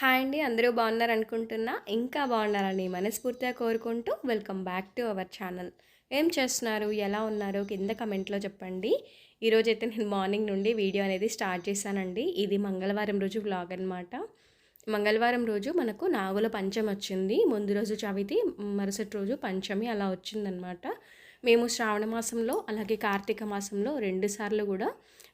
Hi అండి అందరూ బాగున్నారు అనుకుంటున్నా. ఇంకా బాగున్నారని మనస్ఫూర్తిగా కోరుకుంటూ welcome back to our channel. ఏం చేస్తున్నారు? ఎలా ఉన్నారు? కింద కమెంట్లో చెప్పండి. ఈరోజైతే నేను మార్నింగ్ నుండి వీడియో అనేది స్టార్ట్ చేశానండి. ఇది మంగళవారం రోజు వ్లాగ్ అనమాట మంగళవారం రోజు మనకు నాగుల పంచమి వచ్చింది. ముందు రోజు చవితి మరుసటి రోజు పంచమి అలా వచ్చిందనమాట మేము శ్రావణ మాసంలో అలాగే కార్తీక మాసంలో రెండుసార్లు కూడా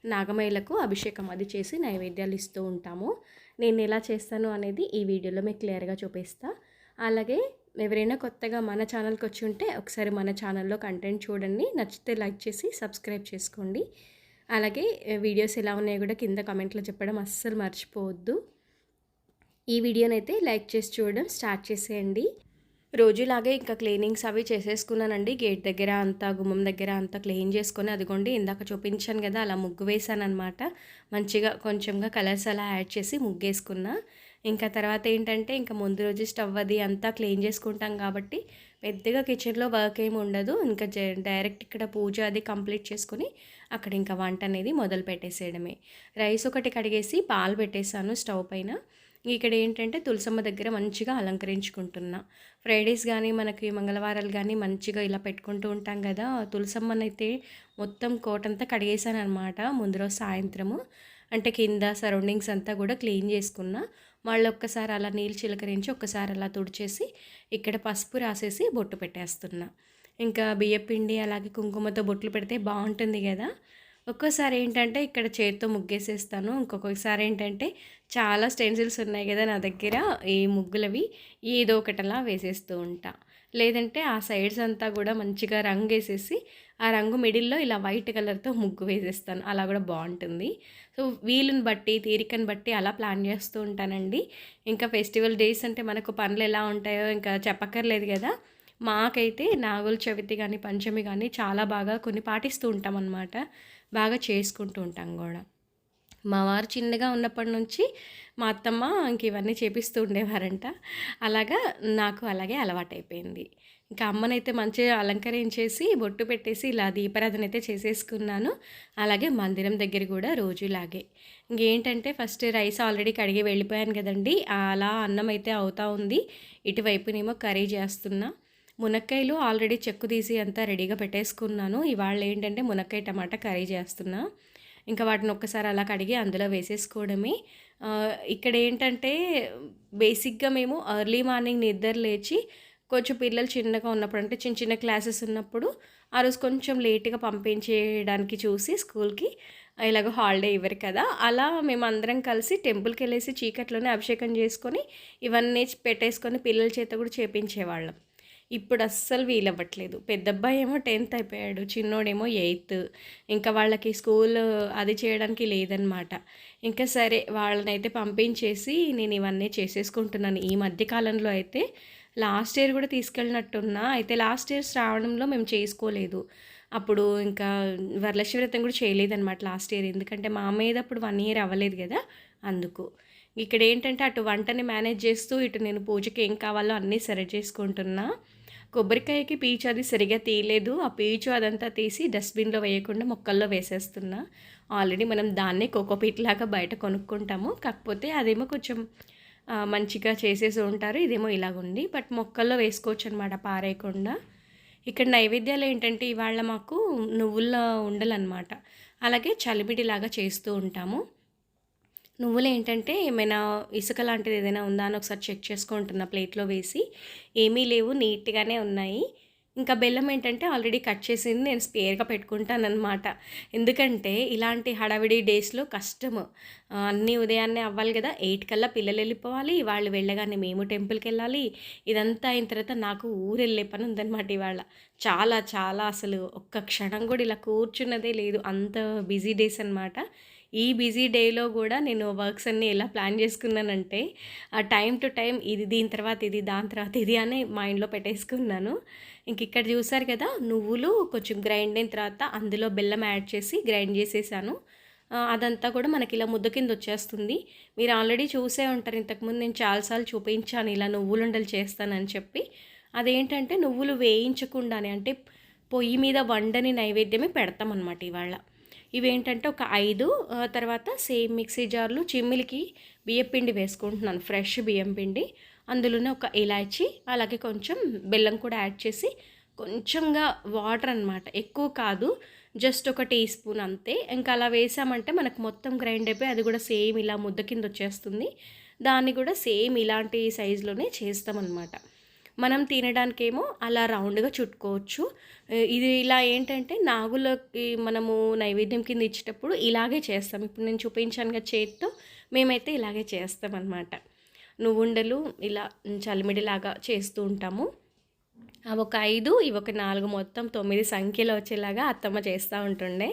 నాగమయ్యలకు అభిషేకం అది చేసి నైవేద్యాలు ఇస్తూ ఉంటాము. నేను ఎలా చేస్తాను అనేది ఈ వీడియోలో మీకు క్లియర్గా చూపిస్తా. అలాగే ఎవరైనా కొత్తగా మన ఛానల్కి వచ్చి ఉంటే ఒకసారి మన ఛానల్లో కంటెంట్ చూడండి. నచ్చితే లైక్ చేసి సబ్స్క్రైబ్ చేసుకోండి. అలాగే వీడియోస్ ఎలా ఉన్నాయో కూడా కింద కమెంట్లో చెప్పడం అస్సలు మర్చిపోవద్దు. ఈ వీడియోనైతే లైక్ చేసి చూడడం స్టార్ట్ చేసేయండి. రోజులాగే ఇంకా క్లీనింగ్స్ అవి చేసేసుకున్నానండి. గేట్ దగ్గర అంతా గుమ్మం దగ్గర అంతా క్లీన్ చేసుకొని అదిగోండి ఇందాక చూపించాను కదా అలా ముగ్గు వేసాను అనమాట మంచిగా కొంచెంగా కలర్స్ అలా యాడ్ చేసి ముగ్గేసుకున్నా. ఇంకా తర్వాత ఏంటంటే ఇంకా ముందు రోజు స్టవ్ అది అంతా క్లీన్ చేసుకుంటాం కాబట్టి పెద్దగా కిచెన్లో వర్క్ ఏమి ఉండదు. ఇంకా డైరెక్ట్ ఇక్కడ పూజ అది కంప్లీట్ చేసుకుని అక్కడ ఇంకా వంట అనేది మొదలు పెట్టేసేయడమే రైస్ ఒకటి కడిగేసి పాలు పెట్టేశాను స్టవ్ పైన. ఇక్కడ ఏంటంటే తులసమ్మ దగ్గర మంచిగా అలంకరించుకుంటున్నా. ఫ్రైడేస్ కానీ మనకి మంగళవారాలు కానీ మంచిగా ఇలా పెట్టుకుంటూ ఉంటాం కదా. తులసమ్మనైతే మొత్తం కోటంతా కడిగేశాను అనమాట ముందు రోజు సాయంత్రము. అంటే కింద సరౌండింగ్స్ అంతా కూడా క్లీన్ చేసుకున్నా. మళ్ళీ ఒక్కసారి అలా నీళ్ళు చిలకరించి ఒక్కసారి అలా తుడిచేసి ఇక్కడ పసుపు రాసేసి బొట్టు పెట్టేస్తున్నా. ఇంకా బియ్యపిండి అలాగే కుంకుమతో బొట్లు పెడితే బాగుంటుంది కదా. ఒక్కోసారి ఏంటంటే ఇక్కడ చేతితో ముగ్గేసేస్తాను. ఇంకొకసారి ఏంటంటే చాలా స్టెన్సిల్స్ ఉన్నాయి కదా నా దగ్గర ఈ ముగ్గులవి. ఏదో ఒకటలా వేసేస్తూ ఉంటా. లేదంటే ఆ సైడ్స్ అంతా కూడా మంచిగా రంగు వేసేసి ఆ రంగు మిడిల్లో ఇలా వైట్ కలర్తో ముగ్గు వేసేస్తాను. అలా కూడా బాగుంటుంది. సో వీలుని బట్టి తీరికని బట్టి అలా ప్లాన్ చేస్తూ ఉంటానండి. ఇంకా ఫెస్టివల్ డేస్ అంటే మనకు పనులు ఎలా ఉంటాయో ఇంకా చెప్పక్కర్లేదు కదా. మాకైతే నాగుల చవితి కానీ పంచమి కానీ చాలా బాగా కొన్ని పాటిస్తూ ఉంటాం అన్నమాట బాగా చేసుకుంటూ ఉంటాం కూడా. మా వారు చిన్నగా ఉన్నప్పటి నుంచి మా అత్తమ్మ ఇంక ఇవన్నీ చేపిస్తూ ఉండేవారంట. అలాగా నాకు అలాగే అలవాటైపోయింది. ఇంకా అమ్మనైతే మంచిగా అలంకరించేసి బొట్టు పెట్టేసి ఇలా దీపారాధన అయితే చేసేసుకున్నాను. అలాగే మందిరం దగ్గర కూడా రోజులాగే. ఇంకేంటంటే ఫస్ట్ రైస్ ఆల్రెడీ కడిగి వెళ్ళిపోయాను కదండి. అలా అన్నం అయితే అవుతా ఉంది. ఇటువైపునేమో కర్రీ చేస్తున్నా. మునక్కాయలు ఆల్రెడీ చెక్కు తీసి అంతా రెడీగా పెట్టేసుకున్నాను. ఇవాళ ఏంటంటే మునక్కాయ టమాటా కర్రీ చేస్తున్నా. ఇంకా వాటిని ఒక్కసారి అలా కడిగి అందులో వేసేసుకోవడమే. ఇక్కడ ఏంటంటే బేసిక్గా మేము ఎర్లీ మార్నింగ్ నిద్ర లేచి కొంచెం పిల్లలు చిన్నగా ఉన్నప్పుడు అంటే చిన్న చిన్న క్లాసెస్ ఉన్నప్పుడు ఆ రోజు కొంచెం లేట్గా పంపించేయడానికి చూసి స్కూల్కి ఇలాగ హాలిడే ఇవ్వరు కదా. అలా మేము అందరం కలిసి టెంపుల్కి వెళ్ళేసి చీకట్లోనే అభిషేకం చేసుకొని ఇవన్నీ పెట్టేసుకొని పిల్లల చేత కూడా చేపించేవాళ్ళం. ఇప్పుడు అస్సలు వీలవ్వట్లేదు. పెద్ద అబ్బాయి ఏమో టెన్త్ అయిపోయాడు చిన్నోడేమో ఎయిత్. ఇంకా వాళ్ళకి స్కూల్ అది చేయడానికి లేదనమాట ఇంకా సరే వాళ్ళనైతే పంపించేసి నేను ఇవన్నీ చేసేసుకుంటున్నాను. ఈ మధ్యకాలంలో అయితే లాస్ట్ ఇయర్ కూడా తీసుకెళ్ళినట్టున్నా అయితే లాస్ట్ ఇయర్ శ్రావణంలో మేము చేసుకోలేదు. అప్పుడు ఇంకా వరలక్ష్మి వ్రతం కూడా చేయలేదన్నమాట లాస్ట్ ఇయర్. ఎందుకంటే మా మీద అప్పుడు వన్ ఇయర్ అవ్వలేదు కదా అందుకు. ఇక్కడ ఏంటంటే అటు వంటని మేనేజ్ చేస్తూ ఇటు నేను పూజకి ఏం కావాలో అన్నీ సరి చేసుకుంటున్నా. కొబ్బరికాయకి పీచు అది సరిగా తీయలేదు. ఆ పీచు అదంతా తీసి డస్ట్బిన్లో వేయకుండా మొక్కల్లో వేసేస్తున్నా. ఆల్రెడీ మనం దాన్నే కోకోపీట్ లాగా బయట కొనుక్కుంటాము. కాకపోతే అదేమో కొంచెం మంచిగా చేసేసి ఉంటారు. ఇదేమో ఇలాగుంది. బట్ మొక్కల్లో వేసుకోవచ్చు అనమాట పారేయకుండా. ఇక్కడ నైవేద్యాలు ఏంటంటే ఇవాళ మాకు నువ్వుల ఉండలన్నమాట. అలాగే చలిమిడిలాగా చేస్తూ ఉంటాము. నువ్వులు ఏంటంటే ఏమైనా ఇసుక లాంటిది ఏదైనా ఉందా అని ఒకసారి చెక్ చేసుకుంటున్నా ప్లేట్లో వేసి. ఏమీ లేవు నీట్గానే ఉన్నాయి. ఇంకా బెల్లం ఏంటంటే ఆల్రెడీ కట్ చేసింది నేను స్పేర్గా పెట్టుకుంటానమాట ఎందుకంటే ఇలాంటి హడావిడి డేస్లో కష్టము. అన్నీ ఉదయాన్నే అవ్వాలి కదా ఎయిట్ కల్లా పిల్లలు వెళ్ళిపోవాలి వాళ్ళు వెళ్ళగానే మేము టెంపుల్కి వెళ్ళాలి. ఇదంతా అయిన తర్వాత నాకు ఊరు వెళ్ళే పని ఉందన్నమాట ఇవాళ. చాలా చాలా అసలు ఒక్క క్షణం కూడా ఇలా కూర్చున్నదే లేదు. అంత బిజీ డేస్ అనమాట ఈ బిజీ డేలో కూడా నేను వర్క్స్ అన్నీ ఎలా ప్లాన్ చేసుకున్నానంటే ఆ టైం టు టైం ఇది దీని తర్వాత ఇది దాని తర్వాత ఇది అని మైండ్లో పెట్టేసుకున్నాను. ఇంక ఇక్కడ చూసారు కదా నువ్వులు కొంచెం గ్రైండ్ అయిన తర్వాత అందులో బెల్లం యాడ్ చేసి గ్రైండ్ చేసేసాను. అదంతా కూడా మనకి ఇలా ముద్ద కింద వచ్చేస్తుంది. మీరు ఆల్రెడీ చూసే ఉంటారు ఇంతకుముందు నేను చాలాసార్లు చూపించాను ఇలా నువ్వులుండలు చేస్తానని చెప్పి. అదేంటంటే నువ్వులు వేయించకుండానే అంటే పొయ్యి మీద వండని నైవేద్యమే పెడతామన్నమాట ఇవాళ. ఇవేంటంటే ఒక ఐదు తర్వాత సేమ్ మిక్సీ జార్లు చిమ్మిలికి బియ్యం పిండి వేసుకుంటున్నాను ఫ్రెష్ బియ్యం పిండి. అందులోనే ఒక ఇలాచి అలాగే కొంచెం బెల్లం కూడా యాడ్ చేసి కొంచెంగా వాటర్ అన్నమాట. ఎక్కువ కాదు జస్ట్ ఒక టీ స్పూన్ అంతే. ఇంకా అలా వేసామంటే మనకు మొత్తం గ్రైండ్ అయిపోయి అది కూడా సేమ్ ఇలా ముద్ద కింద వచ్చేస్తుంది. దాన్ని కూడా సేమ్ ఇలాంటి సైజులోనే చేస్తామన్నమాట. మనం తినడానికేమో అలా రౌండ్గా చుట్టుకోవచ్చు. ఇది ఇలా ఏంటంటే నాగులకి మనము నైవేద్యం కింద ఇచ్చేటప్పుడు ఇలాగే చేస్తాం. ఇప్పుడు నేను చూపించాను కదా చేతితో మేమైతే ఇలాగే చేస్తాం అనమాట నువ్వుండలు ఇలా చలిమిడిలాగా చేస్తూ ఉంటాము. అవి ఒక ఐదు ఇవి ఒక నాలుగు మొత్తం తొమ్మిది సంఖ్యలో వచ్చేలాగా అత్తమ్మ చేస్తూ ఉంటుండే.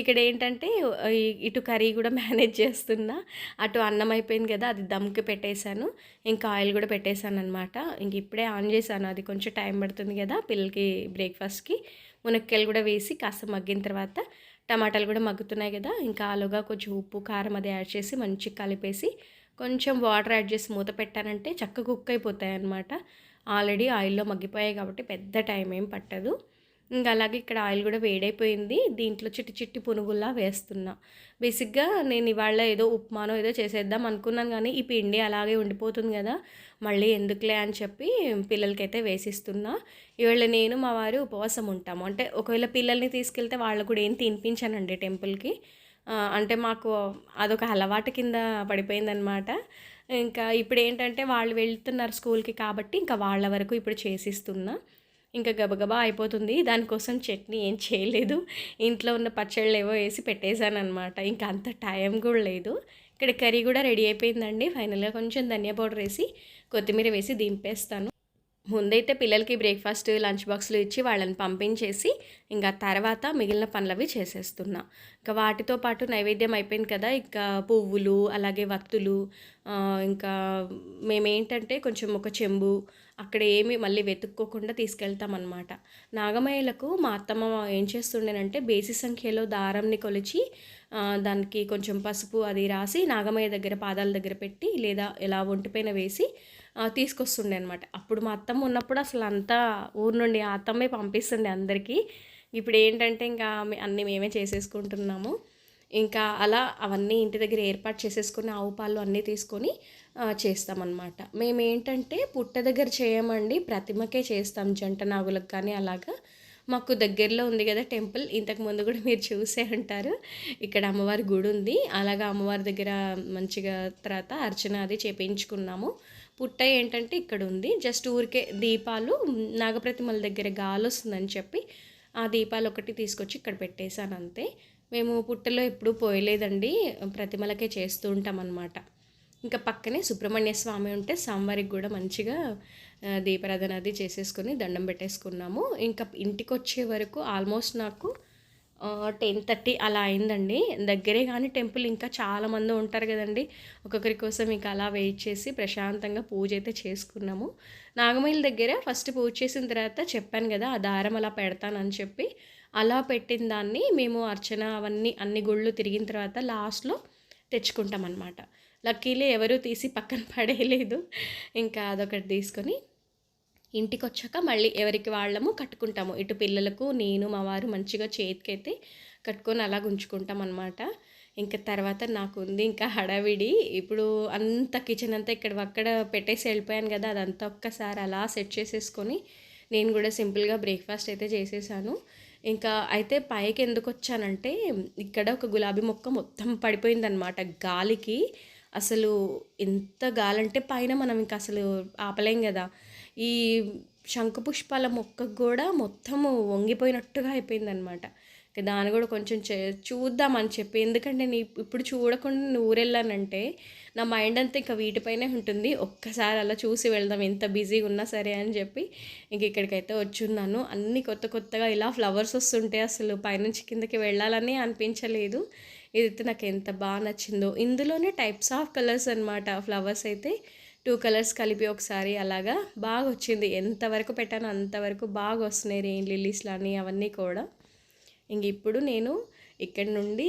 ఇక్కడ ఏంటంటే ఇటు కర్రీ కూడా మేనేజ్ చేస్తున్నా. అటు అన్నం అయిపోయింది కదా అది దమ్కి పెట్టేశాను. ఇంకా ఆయిల్ కూడా పెట్టేశాను అనమాట ఇంక ఇప్పుడే ఆన్ చేశాను. అది కొంచెం టైం పడుతుంది కదా పిల్లలకి బ్రేక్ఫాస్ట్కి. మునక్కాయలు కూడా వేసి కాస్త మగ్గిన తర్వాత టమాటాలు కూడా మగ్గుతున్నాయి కదా ఇంకా ఆలుగా కొంచెం ఉప్పు కారం అది యాడ్ చేసి మంచిగా కలిపేసి కొంచెం వాటర్ యాడ్ చేసి మూత పెట్టానంటే చక్కగా కుక్ అయిపోతాయి అనమాట ఆల్రెడీ ఆయిల్లో మగ్గిపోయాయి కాబట్టి పెద్ద టైం ఏం పట్టదు. ఇంకా అలాగే ఇక్కడ ఆయిల్ కూడా వేడైపోయింది. దీంట్లో చిట్టి చిట్టి పునుగుల్లా వేస్తున్నా. బేసిక్గా నేను ఇవాళ ఏదో ఉప్మానో ఏదో చేసేద్దాం అనుకున్నాను కానీ ఈ పిండి అలాగే ఉండిపోతుంది కదా. మళ్ళీ ఎందుకులే అని చెప్పి పిల్లలకైతే వేసిస్తున్నా. ఇవాళ నేను మా వారు ఉపవాసం ఉంటాము. అంటే ఒకవేళ పిల్లల్ని తీసుకెళ్తే వాళ్ళు కూడా ఏం తినిపించానండి టెంపుల్కి. అంటే మాకు అదొక అలవాటు కింద పడిపోయిందనమాట. ఇంకా ఇప్పుడు ఏంటంటే వాళ్ళు వెళ్తున్నారు స్కూల్కి కాబట్టి ఇంకా వాళ్ళ వరకు ఇప్పుడు చేసిస్తున్నా. ఇంకా గబగబా అయిపోతుంది. దానికోసం చట్నీ ఏం చేయలేదు. ఇంట్లో ఉన్న పచ్చళ్ళు ఏవో వేసి పెట్టేశాను అనమాట ఇంకా అంత టైం కూడా లేదు. ఇక్కడ కర్రీ కూడా రెడీ అయిపోయిందండి. ఫైనల్గా కొంచెం ధనియా పౌడర్ వేసి కొత్తిమీర వేసి దింపేస్తాను. ముందైతే పిల్లలకి బ్రేక్ఫాస్ట్ లంచ్ బాక్స్లు ఇచ్చి వాళ్ళని పంపించేసి ఇంకా తర్వాత మిగిలిన పనులవి చేసేస్తున్నా. ఇంకా వాటితో పాటు నైవేద్యం అయిపోయింది కదా ఇంకా పువ్వులు అలాగే వత్తులు ఇంకా మేమేంటంటే కొంచెం ఒక చెంబు అక్కడ ఏమి మళ్ళీ వెతుక్కోకుండా తీసుకెళ్తామన్నమాట. నాగమయ్యలకు మా అత్తమ్మ ఏం చేస్తుండేనంటే బేసి సంఖ్యలో దారంని కొలిచి దానికి కొంచెం పసుపు అది రాసి నాగమయ్య దగ్గర పాదాల దగ్గర పెట్టి లేదా ఇలా ఒంటిపైన వేసి తీసుకొస్తుండే అనమాట అప్పుడు మా అత్తమ్మ ఉన్నప్పుడు అసలు అంతా ఊరు నుండి ఆ అత్తమ్మే పంపిస్తుండే అందరికీ. ఇప్పుడు ఏంటంటే ఇంకా అన్నీ మేమే చేసేసుకుంటున్నాము. ఇంకా అలా అవన్నీ ఇంటి దగ్గర ఏర్పాటు చేసేసుకుని ఆవు పాలు అన్నీ తీసుకొని చేస్తామన్నమాట. మేము ఏంటంటే పుట్ట దగ్గర చేయమండి ప్రతిమకే చేస్తాం జంట నాగులకు కానీ అలాగా. మాకు దగ్గరలో ఉంది కదా టెంపుల్ ఇంతకు ముందు కూడా మీరు చూసే ఉంటారు. ఇక్కడ అమ్మవారి గుడి ఉంది. అలాగా అమ్మవారి దగ్గర మంచిగా తర్వాత అర్చన అది చేపించుకున్నాము. పుట్ట ఏంటంటే ఇక్కడ ఉంది. జస్ట్ ఊరికే దీపాలు నాగప్రతిమల దగ్గర గాలి వస్తుందని చెప్పి ఆ దీపాలు ఒకటి తీసుకొచ్చి ఇక్కడ పెట్టేశాను అంతే. మేము పుట్టలో ఎప్పుడూ పోయలేదండి. ప్రతిమలకే చేస్తూ ఉంటాం అన్నమాట. ఇంకా పక్కనే సుబ్రహ్మణ్య స్వామి ఉంటే స్వామివారికి కూడా మంచిగా దీపారాధన అది చేసేసుకొని దండం పెట్టేసుకున్నాము. ఇంకా ఇంటికి వచ్చే వరకు ఆల్మోస్ట్ నాకు టెన్ థర్టీ అలా అయిందండి. దగ్గరే కానీ టెంపుల్ ఇంకా చాలామంది ఉంటారు కదండి. ఒక్కొక్కరి కోసం ఇంకా అలా వెయిట్ చేసి ప్రశాంతంగా పూజ అయితే చేసుకున్నాము. నాగమైల దగ్గర ఫస్ట్ పూజ చేసిన తర్వాత చెప్పాను కదా ఆ దారం అలా పెడతానని చెప్పి. అలా పెట్టిన దాన్ని మేము అర్చన అవన్నీ అన్ని గుళ్ళు తిరిగిన తర్వాత లాస్ట్లో తెచ్చుకుంటాం అనమాట లక్కీలీ ఎవరూ తీసి పక్కన పడేయలేదు. ఇంకా అదొకటి తీసుకొని ఇంటికి వచ్చాక మళ్ళీ ఎవరికి వాళ్ళము కట్టుకుంటాము. ఇటు పిల్లలకు నేను మా వారు మంచిగా చేతికైతే కట్టుకొని అలా ఉంచుకుంటాం అనమాట ఇంకా తర్వాత నాకు ఉంది ఇంకా హడావిడి. ఇప్పుడు అంత కిచెన్ అంతా ఇక్కడ అక్కడ పెట్టేసి వెళ్ళిపోయాను కదా అదంతా ఒక్కసారి అలా సెట్ చేసేసుకొని నేను కూడా సింపుల్గా బ్రేక్ఫాస్ట్ అయితే చేసేసాను. ఇంకా అయితే పైకి ఎందుకు వచ్చానంటే ఇక్కడ ఒక గులాబీ మొక్క మొత్తం పడిపోయిందనమాట గాలికి. అసలు ఎంత గాలంటే పైన మనం ఇంకా అసలు ఆపలేం కదా. ఈ శంఖపుష్పాల మొక్కకు కూడా మొత్తము వంగిపోయినట్టుగా అయిపోయిందనమాట దాన్ని కూడా కొంచెం చే చూద్దామని చెప్పి. ఎందుకంటే నేను ఇప్పుడు చూడకుండా నేను ఊరెళ్ళానంటే నా మైండ్ అంతా ఇంకా వీటిపైనే ఉంటుంది. ఒక్కసారి అలా చూసి వెళ్దాం ఎంత బిజీగా ఉన్నా సరే అని చెప్పి ఇంక ఇక్కడికైతే వచ్చున్నాను. అన్ని కొత్త కొత్తగా ఇలా ఫ్లవర్స్ వస్తుంటే అసలు పైనుంచి కిందకి వెళ్ళాలని అనిపించలేదు. ఇదైతే నాకు ఎంత బాగా నచ్చిందో. ఇందులోనే టైప్స్ ఆఫ్ కలర్స్ అనమాట ఫ్లవర్స్ అయితే టూ కలర్స్ కలిపి ఒకసారి అలాగా బాగా వచ్చింది ఎంతవరకు పెట్టానో అంతవరకు బాగా వస్తున్నాయి రెయిన్ లిల్లీస్లని అవన్నీ కూడా. ఇంక ఇప్పుడు నేను ఇక్కడ నుండి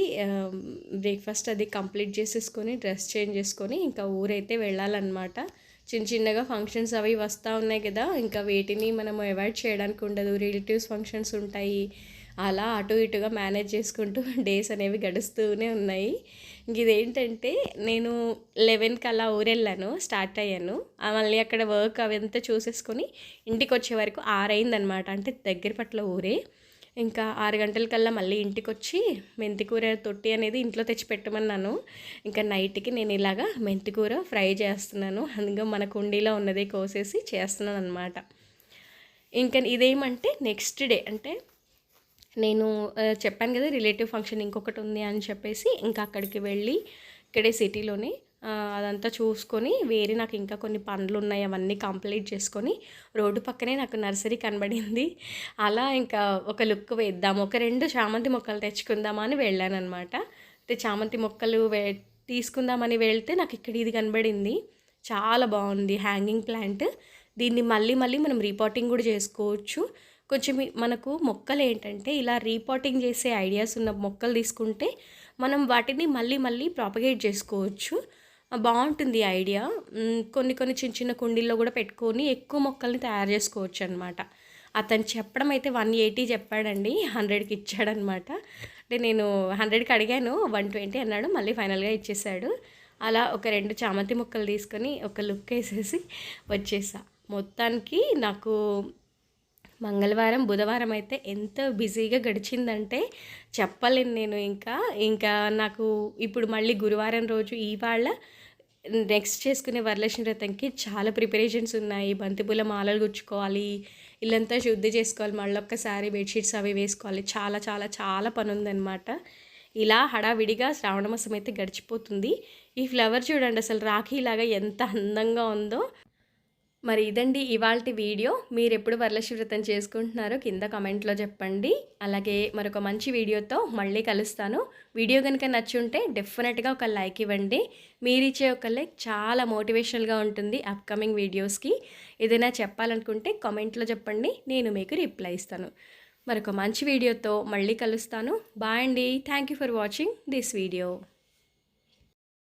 బ్రేక్ఫాస్ట్ అది కంప్లీట్ చేసేసుకొని డ్రెస్ చేంజ్ చేసుకొని ఇంకా ఊరైతే వెళ్ళాలన్నమాట. చిన్న చిన్నగా ఫంక్షన్స్ అవి వస్తూ ఉన్నాయి కదా. ఇంకా వీటిని మనం అవాయిడ్ చేయడానికి ఉండదు. రిలేటివ్స్ ఫంక్షన్స్ ఉంటాయి. అలా అటు ఇటుగా మేనేజ్ చేసుకుంటూ డేస్ అనేవి గడుస్తూనే ఉన్నాయి. ఇదేంటంటే నేను లెవెన్కి అలా ఊరెళ్ళాను స్టార్ట్ అయ్యాను. మళ్ళీ అక్కడ వర్క్ అవంతా చూసేసుకొని ఇంటికి వచ్చే వరకు ఆరైందనమాట. అంటే దగ్గర పట్ల ఊరే. ఇంకా ఆరు గంటలకల్లా మళ్ళీ ఇంటికి వచ్చి మెంతికూర తొట్టి అనేది ఇంట్లో తెచ్చి పెట్టమన్నాను. ఇంకా నైట్కి నేను ఇలాగా మెంతికూర ఫ్రై చేస్తున్నాను. అందుకే మన కుండీలో ఉన్నది కోసేసి చేస్తున్నాను అనమాట ఇంకా ఇదేమంటే నెక్స్ట్ డే అంటే నేను చెప్పాను కదా రిలేటివ్ ఫంక్షన్ ఇంకొకటి ఉంది అని చెప్పేసి ఇంకా అక్కడికి వెళ్ళి ఇక్కడే సిటీలోనే అదంతా చూసుకొని వేరే నాకు ఇంకా కొన్ని పనులు ఉన్నాయి అవన్నీ కంప్లీట్ చేసుకొని రోడ్డు పక్కనే నాకు నర్సరీ కనబడింది. అలా ఇంకా ఒక లుక్ వేద్దాం ఒక రెండు చామంతి మొక్కలు తెచ్చుకుందామా అని వెళ్ళాను అనమాట అయితే చామంతి మొక్కలు వే తీసుకుందామని వెళ్తే నాకు ఇక్కడ ఇది కనబడింది. చాలా బాగుంది హ్యాంగింగ్ ప్లాంట్. దీన్ని మళ్ళీ మళ్ళీ మనం రీపాటింగ్ కూడా చేసుకోవచ్చు. కొంచెం మనకు మొక్కలు ఏంటంటే ఇలా రీపాటింగ్ చేసే ఐడియాస్ ఉన్న మొక్కలు తీసుకుంటే మనం వాటిని మళ్ళీ మళ్ళీ ప్రాపగేట్ చేసుకోవచ్చు. బాగుంటుంది ఐడియా. కొన్ని కొన్ని చిన్న చిన్న కుండీల్లో కూడా పెట్టుకొని ఎక్కువ మొక్కల్ని తయారు చేసుకోవచ్చు అనమాట అతను చెప్పడం అయితే వన్ ఎయిటీ చెప్పాడండి హండ్రెడ్కి ఇచ్చాడనమాట అంటే నేను హండ్రెడ్కి అడిగాను వన్ ట్వంటీ అన్నాడు మళ్ళీ ఫైనల్గా ఇచ్చేసాడు అలా ఒక రెండు చామంతి ముక్కలు తీసుకొని ఒక లుక్ వేసేసి వచ్చేసా. మొత్తానికి నాకు మంగళవారం బుధవారం అయితే ఎంత బిజీగా గడిచిందంటే చెప్పలేను నేను ఇంకా. ఇంకా నాకు ఇప్పుడు మళ్ళీ గురువారం రోజు ఇవాళ నెక్స్ట్ చేసుకునే వరలక్ష్మి వ్రతంకి చాలా ప్రిపరేషన్స్ ఉన్నాయి. బంతిపూల మాలలు గుచ్చుకోవాలి ఇల్లంతా శుద్ధి చేసుకోవాలి మళ్ళీ ఒక్కసారి బెడ్షీట్స్ అవి వేసుకోవాలి. చాలా చాలా చాలా పని ఉందన్నమాట ఇలా హడావిడిగా శ్రావణ మాసం అయితే గడిచిపోతుంది. ఈ ఫ్లవర్ చూడండి అసలు రాఖీలాగా ఎంత అందంగా ఉందో. మరి ఇదండి ఇవాళ వీడియో. మీరు ఎప్పుడు వరలక్ష్మి వ్రతం చేసుకుంటున్నారో కింద కామెంట్లో చెప్పండి. అలాగే మరొక మంచి వీడియోతో మళ్ళీ కలుస్తాను. వీడియో కనుక నచ్చుంటే డెఫినెట్గా ఒక లైక్ ఇవ్వండి. మీరు ఇచ్చే ఒక లైక్ చాలా మోటివేషనల్గా ఉంటుంది అప్కమింగ్ వీడియోస్కి. ఏదైనా చెప్పాలనుకుంటే కామెంట్లో చెప్పండి. నేను మీకు రిప్లై ఇస్తాను. మరొక మంచి వీడియోతో మళ్ళీ కలుస్తాను. బాయ్ అండి. Thank you for watching this video.